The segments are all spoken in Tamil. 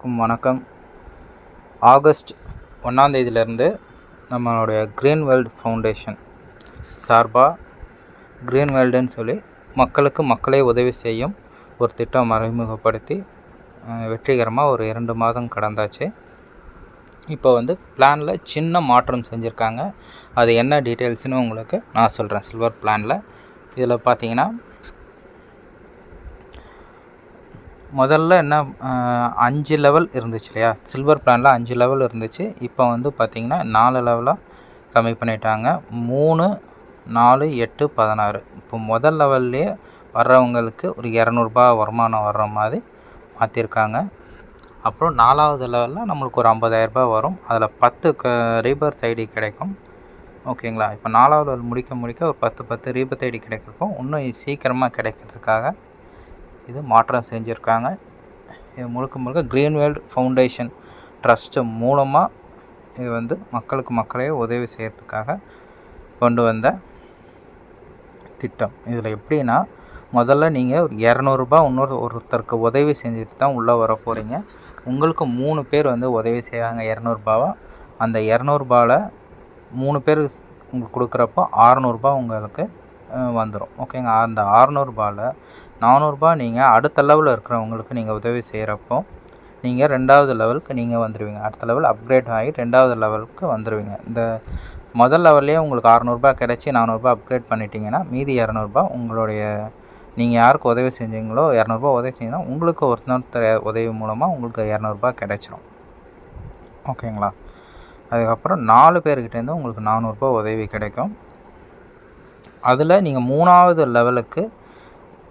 வணக்கம் வணக்கம். ஆகஸ்ட் ஒன்றாந்தேதியிலேருந்து நம்மளுடைய க்ரீன் வேர்ல்டு ஃபவுண்டேஷன் சார்பாக க்ரீன் வேர்ல்டுன்னு சொல்லி மக்களுக்கு மக்களே உதவி செய்யும் ஒரு திட்டம் அறிமுகப்படுத்தி வெற்றிகரமாக ஒரு இரண்டு மாதம் கடந்தாச்சு. இப்போ வந்து பிளானில் சின்ன மாற்றம் செஞ்சுருக்காங்க. அது என்ன டீட்டெயில்ஸ்னு உங்களுக்கு நான் சொல்கிறேன் சில்வர் பிளானில் இதில் பார்த்தீங்கன்னா முதல்ல என்ன அஞ்சு லெவல் இருந்துச்சு இல்லையா? சில்வர் பிளானில் அஞ்சு லெவல் இருந்துச்சு. இப்போ வந்து பார்த்திங்கன்னா நாலு லெவலாக கம்மி பண்ணிட்டாங்க. மூணு நாலு எட்டு பதினாறு. இப்போ முதல் லெவல்லையே வர்றவங்களுக்கு ஒரு இரநூறுபா வருமானம் வர்ற மாதிரி மாற்றிருக்காங்க அப்புறம் நாலாவது லெவலில் நம்மளுக்கு ஒரு ஐம்பதாயிரரூபா வரும். அதில் பத்து க ரீபர்த் ஐடி கிடைக்கும். ஓகேங்களா இப்போ நாலாவது லெவல் முடிக்க முடிக்க ஒரு பத்து பத்து ரீபர்த் ஐடி கிடைக்கிறக்கும் இன்னும் சீக்கிரமாக கிடைக்கிறதுக்காக இது மாற்றம் செஞ்சுருக்காங்க. இது முழுக்க முழுக்க க்ரீன் வேர்ல்டு ஃபவுண்டேஷன் ட்ரஸ்ட்டு மூலமாக இது வந்து மக்களுக்கு மக்களே உதவி செய்கிறதுக்காக கொண்டு வந்த திட்டம். இதில் எப்படின்னா முதல்ல நீங்கள் ஒரு இரநூறுபா இன்னொரு ஒருத்தருக்கு உதவி செஞ்சுட்டு தான் உள்ளே வர போகிறீங்க உங்களுக்கு மூணு பேர் வந்து உதவி செய்வாங்க இரநூறுபாவை அந்த இரநூறுபாவில் மூணு பேர் உங்களுக்கு கொடுக்குறப்போ அறநூறுபா உங்களுக்கு வந்துடும் ஓகேங்க அந்த அறநூறுபாவில் நானூறுபா நீங்கள் அடுத்த லெவலில் இருக்கிறவங்களுக்கு நீங்கள் உதவி செய்கிறப்போ நீங்கள் ரெண்டாவது லெவலுக்கு நீங்கள் வந்துடுவீங்க அடுத்த லெவல் அப்கிரேட் ஆகி ரெண்டாவது லெவலுக்கு வந்துடுவீங்க இந்த முதல் லெவல்லே உங்களுக்கு அறநூறுபா கிடச்சி நானூறுபா அப்கிரேட் பண்ணிட்டீங்கன்னா மீதி இரநூறுபா உங்களுடைய நீங்கள் யாருக்கு உதவி செஞ்சீங்களோ இரநூறுபா உதவி செஞ்சீங்கன்னா உங்களுக்கு ஒருத்தர் உதவி மூலமாக உங்களுக்கு இரநூறுபா கிடைச்சிரும். ஓகேங்களா அதுக்கப்புறம் நாலு பேர்கிட்டேருந்து உங்களுக்கு நானூறுபா உதவி கிடைக்கும். அதில் நீங்கள் மூணாவது லெவலுக்கு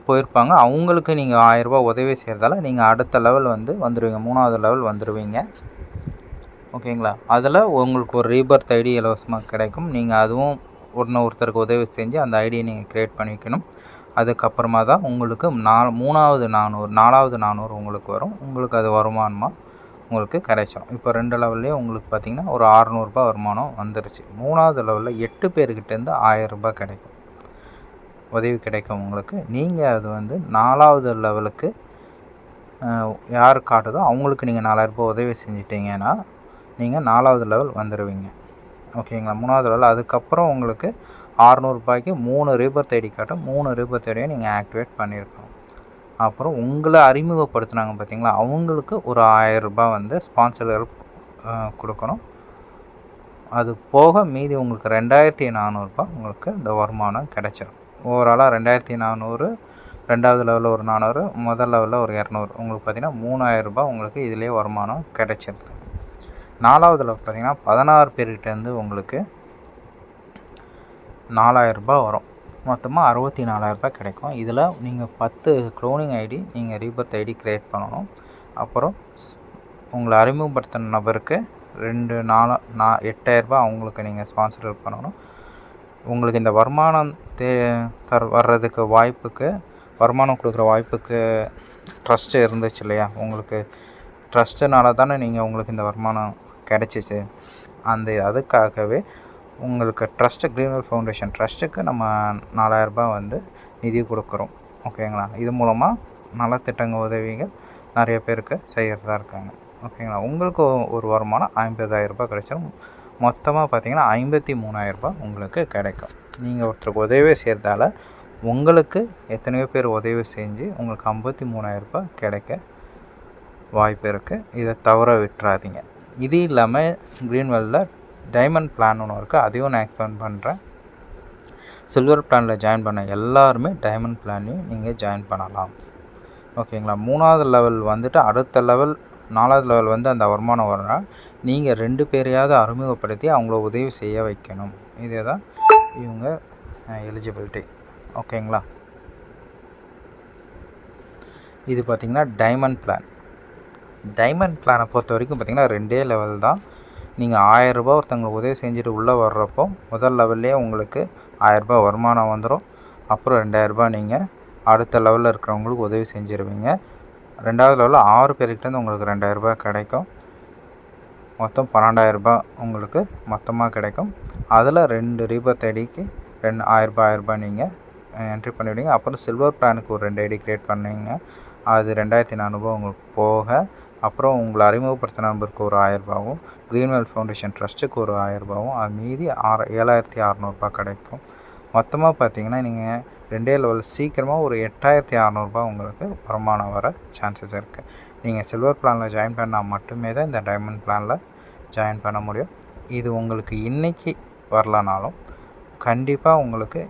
போயிருப்பாங்க. அவங்களுக்கு நீங்கள் ஆயரூபா உதவி செய்கிறதால நீங்கள் அடுத்த லெவல் வந்து வந்துடுவீங்க மூணாவது லெவல் வந்துடுவீங்க ஓகேங்களா? அதில் உங்களுக்கு ஒரு ரீபர்த் ஐடி இலவசமாக கிடைக்கும். நீங்கள் அதுவும் ஒன்று ஒருத்தருக்கு உதவி செஞ்சு அந்த ஐடியை நீங்கள் க்ரியேட் பண்ணிக்கணும் அதுக்கப்புறமா தான் உங்களுக்கு நா மூணாவது நானூறு நாலாவது நானூறு உங்களுக்கு வரும். உங்களுக்கு அது வருமானமாக உங்களுக்கு கிடைச்சிடும் இப்போ ரெண்டு லெவல்லையே உங்களுக்கு பார்த்திங்கன்னா ஒரு அறநூறுபா வருமானம் வந்துருச்சு. மூணாவது லெவலில் எட்டு பேர்கிட்டேருந்து ஆயரரூபா கிடைக்கும். உதவி கிடைக்கும் உங்களுக்கு. நீங்கள் அது வந்து நாலாவது லெவலுக்கு யார் காட்டுதோ அவங்களுக்கு நீங்கள் நாலாயிரரூபா உதவி செஞ்சிட்டிங்கன்னா நீங்கள் நாலாவது லெவல் வந்துடுவீங்க ஓகேங்களா? மூணாவது லெவல். அதுக்கப்புறம் உங்களுக்கு அறநூறுபாய்க்கு மூணு ரீபர்த் தேடி காட்டும் மூணு ரீபர்த் ஐடியை நீங்கள் ஆக்டிவேட் பண்ணியிருக்கணும் அப்புறம் உங்களை அறிமுகப்படுத்துனாங்க பார்த்தீங்களா? அவங்களுக்கு ஒரு ஆயரூபா வந்து ஸ்பான்சர் கொடுக்கணும். அது போக மீதி உங்களுக்கு ரெண்டாயிரத்தி நானூறுரூபா உங்களுக்கு இந்த வருமானம் கிடைச்சிடும் ஓவராலாக ரெண்டாயிரத்தி நானூறு ரெண்டாவது லெவலில் ஒரு நானூறு முதல் லெவலில் ஒரு இரநூறு. உங்களுக்கு பார்த்தீங்கன்னா மூணாயிரரூபா உங்களுக்கு இதிலே வருமானம் கிடைச்சிருது. நாலாவது லெவல் பார்த்தீங்கன்னா பதினாறு பேர்கிட்டேருந்து உங்களுக்கு நாலாயிரரூபா வரும். மொத்தமாக அறுபத்தி நாலாயிரரூபா கிடைக்கும். இதில் நீங்கள் பத்து க்ளோனிங் ஐடி நீங்கள் ரீபர்த் ஐடி க்ரியேட் பண்ணணும். அப்புறம் ஸ்- உங்களை அறிமுகப்படுத்தின நபருக்கு ரெண்டு நாலா நா எட்டாயிரரூபா அவங்களுக்கு நீங்கள் ஸ்பான்சர் பண்ணணும். உங்களுக்கு இந்த வருமானம் தே தர் வர்றதுக்கு வாய்ப்புக்கு வருமானம் கொடுக்குற வாய்ப்புக்கு ட்ரஸ்ட்டு இருந்துச்சு இல்லையா? உங்களுக்கு ட்ரஸ்ட்டுனால தானே நீங்கள் உங்களுக்கு இந்த வருமானம் கிடச்சிச்சு. அந்த அதுக்காகவே உங்களுக்கு ட்ரஸ்ட்டு க்ரீன்வெல் ஃபவுண்டேஷன் ட்ரஸ்ட்டுக்கு நம்ம நாலாயிரரூபா வந்து நிதி கொடுக்குறோம். ஓகேங்களா இது மூலமாக நலத்திட்டங்க உதவிகள் நிறைய பேருக்கு செய்கிறதா இருக்காங்க. ஓகேங்களா உங்களுக்கு ஒரு வருமானம் ஐம்பதாயிரரூபா கிடைச்சிடும் மொத்தமாக பார்த்தீங்கன்னா ஐம்பத்தி மூணாயிரரூபா உங்களுக்கு கிடைக்கும். நீங்கள் ஒருத்தருக்கு உதவி செய்கிறதால உங்களுக்கு எத்தனையோ பேர் உதவி செஞ்சு உங்களுக்கு ஐம்பத்தி மூணாயிரரூபா கிடைக்க வாய்ப்பு இருக்குது. இதை தவற விட்டுறாதீங்க. இது இல்லாமல் க்ரீன்வெல்லில் டைமண்ட் பிளான் ஒன்று இருக்குது. அதையும் நான் எக்ஸ்பிளைன் பண்ணுறேன். சில்வர் பிளானில் ஜாயின் பண்ண எல்லாருமே டைமண்ட் பிளான்லையும் நீங்கள் ஜாயின் பண்ணலாம். ஓகேங்களா மூணாவது லெவல் வந்துட்டு அடுத்த லெவல் நாலாவது லெவல் வந்து அந்த வருமானம் வரணும் நீங்கள் ரெண்டு பேரையாவது அறிமுகப்படுத்தி அவங்கள உதவி செய்ய வைக்கணும். இதே தான் இவங்க எலிஜிபிலிட்டி ஓகேங்களா? இது பார்த்திங்கன்னா டைமண்ட் பிளான் டைமண்ட் பிளானை பொறுத்த வரைக்கும் பார்த்திங்கன்னா ரெண்டே லெவல் தான். நீங்கள் ஆயரரூபா ஒருத்தவங்களுக்கு உதவி செஞ்சுட்டு உள்ளே வர்றப்போ முதல் லெவல்லே உங்களுக்கு ஆயரரூபா வருமானம் வந்துடும் அப்புறம் ரெண்டாயிரரூபா நீங்கள் அடுத்த லெவலில் இருக்கிறவங்களுக்கு உதவி செஞ்சுருவீங்க. ரெண்டாவது லெவலில் ஆறு பேருக்கிட்டேருந்து உங்களுக்கு ரெண்டாயிரரூபா கிடைக்கும். மொத்தம் பன்னெண்டாயிரரூபா உங்களுக்கு மொத்தமாக கிடைக்கும். அதில் ரெண்டு ரீபத் ஐடிக்கு ரெண்டு ஆயிரரூபா ஆயிரரூபா நீங்கள் என்ட்ரி பண்ணிவிடுங்க அப்புறம் சில்வர் பிளானுக்கு ஒரு ரெண்டு ஐடி க்ரியேட் பண்ணிங்க. அது ரெண்டாயிரத்தி நானூறுபா உங்களுக்கு போக அப்புறம் உங்களை அறிமுகப்படுத்த நம்பருக்கு ஒரு ஆயிரரூபாவும் க்ரீன்வெல் ஃபவுண்டேஷன் ட்ரஸ்ட்டுக்கு ஒரு ஆயிரரூபாவும் அது மீதி ஆறு ஏழாயிரத்தி அறநூறுபா கிடைக்கும். மொத்தமாக பார்த்தீங்கன்னா நீங்கள் ரெண்டே லெவல் சீக்கிரமாக ஒரு எட்டாயிரத்தி அறநூறுபா உங்களுக்கு வருமானம் வர சான்சஸ் இருக்குது நீங்கள் சில்வர் பிளானில் ஜாயின் பண்ணால் மட்டுமே தான் இந்த டைமண்ட் பிளானில் ஜாயின் பண்ண முடியும். இது உங்களுக்கு இன்றைக்கி வரலனாலும் கண்டிப்பாக உங்களுக்கு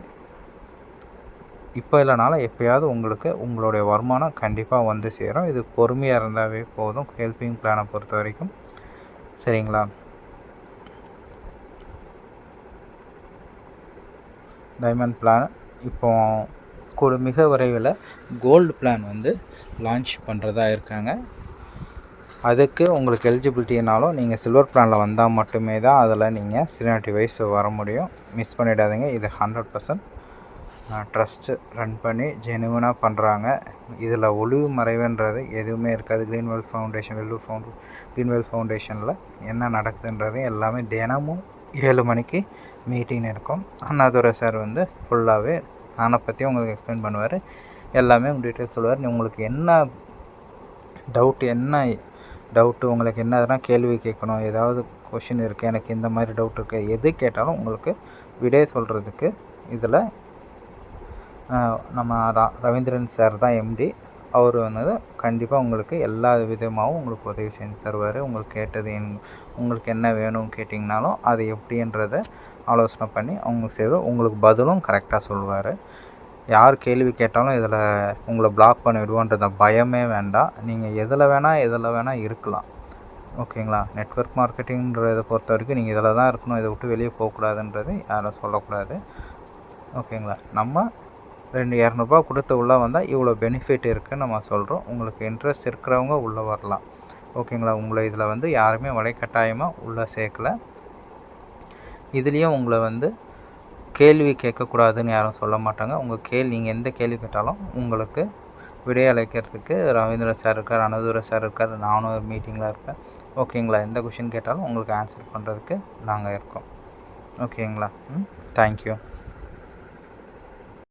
இப்போ இல்லைனாலும் எப்போயாவது உங்களுக்கு உங்களுடைய வருமானம் கண்டிப்பாக வந்து சேரும். இது பொறுமையாக இருந்தாவே போதும். ஹெல்பிங் பிளானை பொறுத்த வரைக்கும். சரிங்களா? டைமண்ட் பிளான் இப்போ கூட மிக விரைவில் கோல்டு பிளான் வந்து லான்ச் பண்ணுறதா இருக்காங்க. அதுக்கு உங்களுக்கு எலிஜிபிலிட்டினாலும் நீங்கள் சில்வர் பிளானில் வந்தால் மட்டுமே தான் அதில் நீங்கள் சீனியாரிட்டி வைஸ் வர முடியும். மிஸ் பண்ணிடாதீங்க. இது ஹண்ட்ரட் பர்சன்ட் ட்ரஸ்ட்டு ரன் பண்ணி ஜெனுவனாக பண்ணுறாங்க இதில் ஒளிவு மறைவுன்றது எதுவுமே இருக்காது. Greenwell foundation Vellore found Greenwell ஃபவுண்டேஷனில் என்ன நடக்குதுன்றது எல்லாமே தினமும் ஏழு மணிக்கு மீட்டிங் இருக்கும். அண்ணாதுரை சார் வந்து ஃபுல்லாகவே நானை பற்றி உங்களுக்கு எக்ஸ்பிளைன் பண்ணுவார். எல்லாமே டீட்டெயில்ஸ் சொல்லுவார். உங்களுக்கு என்ன டவுட் என்ன டவுட்டு உங்களுக்கு என்ன எதனா கேள்வி கேட்கணும் ஏதாவது கொஷின் இருக்குது எனக்கு இந்த மாதிரி டவுட் இருக்குது எது கேட்டாலும் உங்களுக்கு விடை சொல்கிறதுக்கு இதில் நம்ம ரவீந்திரன் சார் தான் எம்டி அவர் வந்து கண்டிப்பாக உங்களுக்கு எல்லா விதமாகவும் உங்களுக்கு உதவி செஞ்சு தருவார். உங்களுக்கு கேட்டது என் உங்களுக்கு என்ன வேணும் கேட்டிங்கனாலும் அது எப்படின்றத ஆலோசனை பண்ணி அவங்களுக்கு செய்வார் உங்களுக்கு பதிலும் கரெக்டாக சொல்லுவார். யார் கேள்வி கேட்டாலும் இதில் உங்களை பிளாக் பண்ணிவிடுவோன்றத பயமே வேண்டாம். நீங்கள் எதில் வேணால் எதில் வேணால் இருக்கலாம். ஓகேங்களா? நெட்ஒர்க் மார்க்கெட்டிங்கிறத பொறுத்த வரைக்கும் நீங்கள் இதில் தான் இருக்கணும். இதை விட்டு வெளியே போகக்கூடாதுன்றது யாரும் சொல்லக்கூடாது. ஓகேங்களா? நம்ம ரெண்டு இரநூறுபா கொடுத்து உள்ளே வந்தால் இவ்வளோ பெனிஃபிட் இருக்குதுன்னு நம்ம சொல்கிறோம். உங்களுக்கு இன்ட்ரெஸ்ட் இருக்கிறவங்க உள்ளே வரலாம். ஓகேங்களா? உங்களை இதில் வந்து யாருமே வலைக்கட்டாயமாக உள்ளே சேர்க்கல. இதுலேயும் உங்களை வந்து கேள்வி கேட்கக்கூடாதுன்னு யாரும் சொல்ல மாட்டாங்க. உங்கள் கேள்வி நீங்கள் எந்த கேள்வி கேட்டாலும் உங்களுக்கு விடை அழைக்கிறதுக்கு ரவீந்திர சார் இருக்கார் அனதுர சார் இருக்கார் நானும் ஒரு மீட்டிங்கில் இருக்கேன் ஓகேங்களா எந்த கொஷின் கேட்டாலும் உங்களுக்கு ஆன்சர் பண்ணுறதுக்கு நாங்கள் இருக்கோம். ஓகேங்களா ம் தேங்க்யூ